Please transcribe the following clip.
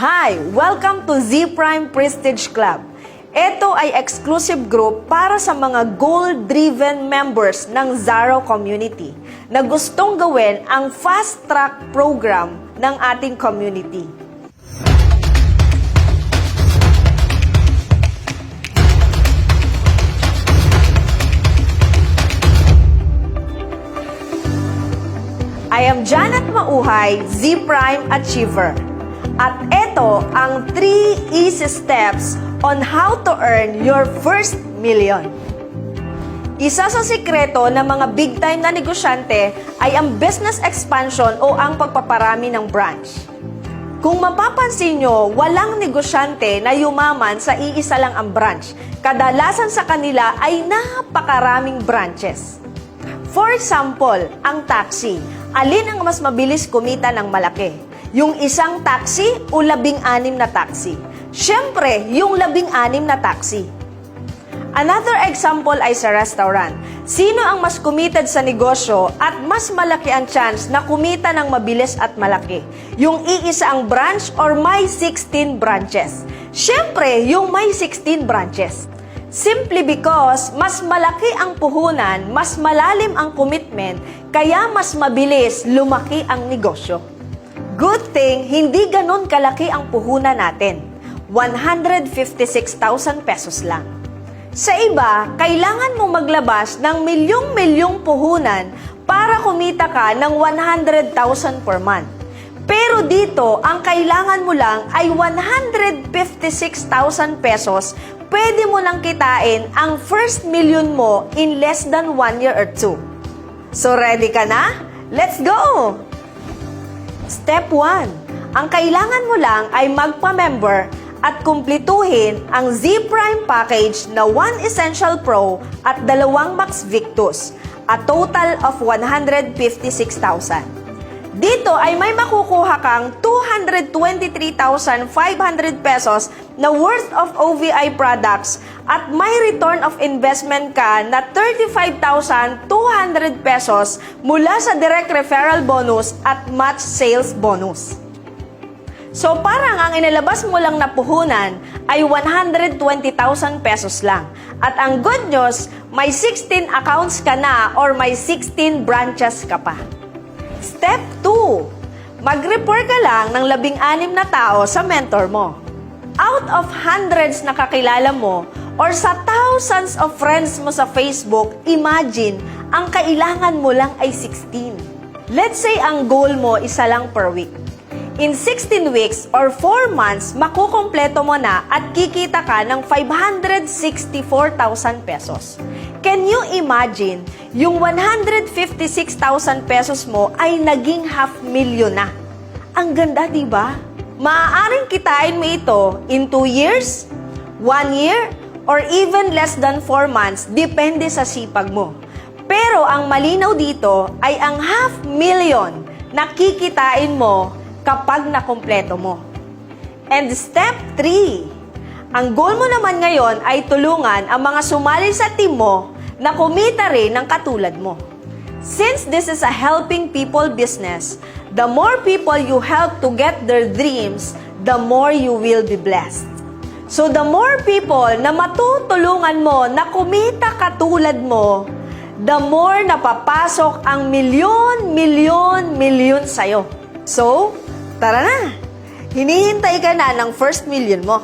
Hi! Welcome to Z Prime Prestige Club. Ito ay exclusive group para sa mga goal-driven members ng Zaro community na gustong gawin ang fast track program ng ating community. I am Janet Mauhay, Z Prime Achiever. At ito ang 3 easy steps on how to earn your first million. Isa sa sikreto ng mga big time na negosyante ay ang business expansion o ang pagpaparami ng branch. Kung mapapansin nyo, walang negosyante na yumaman sa iisa lang ang branch. Kadalasan sa kanila ay napakaraming branches. For example, ang taxi. Alin ang mas mabilis kumita ng malaki? Yung isang taxi o labing-anim na taxi? Siyempre, yung labing-anim na taxi. Another example ay sa restaurant. Sino ang mas committed sa negosyo at mas malaki ang chance na kumita ng mabilis at malaki? Yung iisa ang branch or may 16 branches? Siyempre, yung may 16 branches. Simply because mas malaki ang puhunan, mas malalim ang commitment, kaya mas mabilis lumaki ang negosyo. Good thing, hindi ganun kalaki ang puhunan natin. 156,000 pesos lang. Sa iba, kailangan mo maglabas ng milyong-milyong puhunan para kumita ka ng 100,000 per month. Pero dito, ang kailangan mo lang ay 156,000 pesos, pwede mo nang kitain ang first million mo in less than one year or two. So ready ka na? Let's go! Step 1. Ang kailangan mo lang ay magpa-member at kumplituhin ang Z Prime package na 1 Essential Pro at dalawang Max Victus, a total of 156,000. Dito ay may makukuha kang 223,500 pesos na worth of OVI products at may return of investment ka na 35,200 pesos mula sa direct referral bonus at match sales bonus. So parang ang inilabas mo lang na puhunan ay 120,000 pesos lang. At ang good news, may 16 accounts ka na or may 16 branches ka pa. Step 2. Mag-refer ka lang ng labing-anim na tao sa mentor mo. Out of hundreds na kakilala mo or sa thousands of friends mo sa Facebook, imagine, ang kailangan mo lang ay 16. Let's say ang goal mo isa lang per week. In 16 weeks or 4 months, makukompleto mo na at kikita ka ng 564,000 pesos. Can you imagine, yung 156,000 pesos mo ay naging half million na. Ang ganda, di ba? Maaaring kitain mo ito in 2 years, 1 year, or even less than 4 months, depende sa sipag mo. Pero ang malinaw dito ay ang half million na kikitain mo kapag nakumpleto mo. And step 3. Ang goal mo naman ngayon ay tulungan ang mga sumali sa team mo na kumita rin ng katulad mo. Since this is a helping people business, the more people you help to get their dreams, the more you will be blessed. So the more people na matutulungan mo na kumita katulad mo, the more napapasok ang milyon, milyon, milyon sa'yo. So, tara na! Hinihintay ka na ng first million mo.